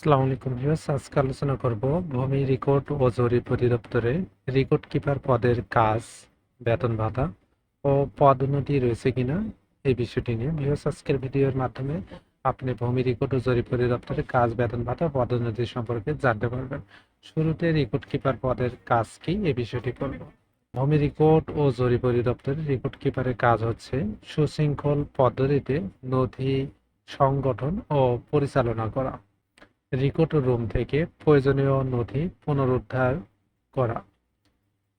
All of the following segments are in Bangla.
আসসালামু ভিউয়ার্স, আজকে আলোচনা করব ভূমি রেকর্ড ও জরিপ অধিদপ্তরে রেকর্ড কিপার পদের কাজ, বেতন ভাতা ও পদোন্নতি রয়েছে কিনা এই বিষয়টি নিয়ে। ভিউয়ার্স, আজকের ভিডিওর মাধ্যমে আপনি ভূমি রেকর্ড ও জরিপ অধিদপ্তরে কাজ, বেতন ভাতা পদোন্নতি সম্পর্কে জানতে পারবেন। শুরুতে রেকর্ড কিপার পদের কাজ কি এই বিষয়টি করব। ভূমি রেকর্ড ও জরিপ অধিদপ্তরের রেকর্ড কিপারের কাজ হচ্ছে সুশৃঙ্খল পদ্ধতিতে নথি সংগঠন ও পরিচালনা করা। রেকর্ড রুম থেকে প্রয়োজনীয় নথি পুনরুদ্ধার করা।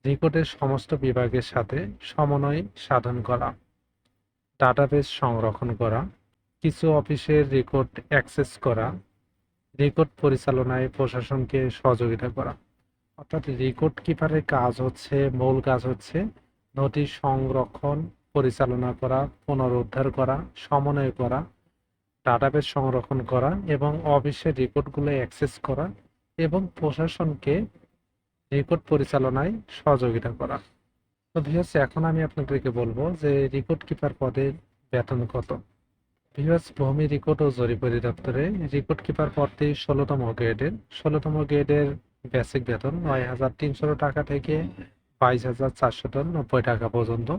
রেকর্ডের সমস্ত বিভাগের সাথে সমন্বয় সাধন করা। ডাটাবেস সংরক্ষণ করা। কিছু অফিসের রেকর্ড অ্যাক্সেস করা। রেকর্ড পরিচালনায় প্রশাসনকে সহযোগিতা করা। অর্থাৎ রেকর্ড কিপারের কাজ হচ্ছে, মূল কাজ হচ্ছে নথি সংরক্ষণ, পরিচালনা করা, পুনরুদ্ধার করা, সমন্বয় করা ডাটাবেস সংরক্ষণ করা এবং অফিসের রেকর্ডগুলো অ্যাক্সেস করা এবং প্রশাসনকে রেকর্ড পরিচালনায় সহযোগিতা করা। তো ভিউয়ার্স এখন আমি আপনাদেরকে বলব যে রেকর্ড কিপার পদের বেতন কত? ভিউয়ার্স ভূমি রেকর্ড ও জরিপ অধিদপ্তরে রেকর্ড কিপার পদটি ষোলোতম গ্রেডের। ষোলোতম গ্রেডের বেসিক বেতন নয় হাজার তিনশো টাকা থেকে বাইশ হাজার চারশো নব্বই টাকা পর্যন্ত।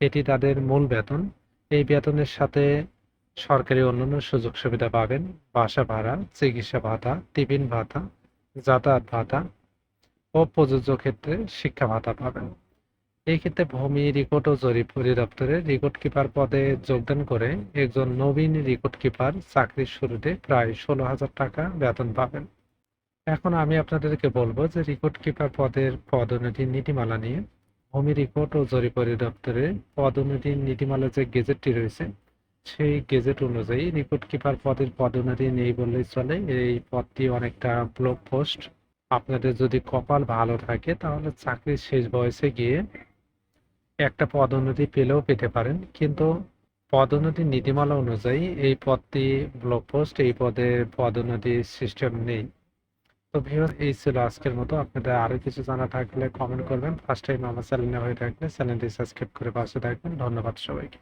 এটি তাদের মূল বেতন। এই বেতনের সাথে সরকারি অন্যান্য সুযোগ সুবিধা পাবেন। বাসা ভাড়া, চিকিৎসা ভাতা, টিফিন ভাতা, যাতায়াত ভাতা ও প্রযোজ্য ক্ষেত্রে শিক্ষা ভাতা পাবেন। এই ক্ষেত্রে ভূমি রেকর্ড ও জরিপ অধিদপ্তরে রেকর্ড কিপার পদে যোগদান করে একজন নবীন রেকর্ড কিপার চাকরির শুরুতে প্রায় ষোলো হাজার টাকা বেতন পাবেন। এখন আমি আপনাদেরকে বলব যে রেকর্ড কিপার পদের পদোন্নতি নীতিমালা নিয়ে ভূমি রেকর্ড ও জরিপ অধিদপ্তরে পদোন্নতির নীতিমালা যে গেজেটটি রয়েছে সেই গেজেট অনুযায়ী রেকর্ড কিপার পদের পদোন্নতি নেই বললেই চলে। এই পদটি অনেকটা ব্লক পোস্ট আপনাদের যদি কপাল ভালো থাকে তাহলে চাকরির শেষ বয়সে গিয়ে একটা পদোন্নতি পেলেও পেতে পারেন। কিন্তু পদোন্নতি নীতিমালা অনুযায়ী এই পদটি ব্লক পোস্ট এই পদে পদোন্নতি সিস্টেম নেই। তো ভিউয়ার এই ছিল আজকের মতো। আপনাদের আরও কিছু জানা থাকলে কমেন্ট করবেন। ফার্স্ট টাইম আমার চ্যানেলে হয়ে থাকলে চ্যানেলটি সাবস্ক্রাইব করে পাশে থাকবেন। ধন্যবাদ সবাইকে।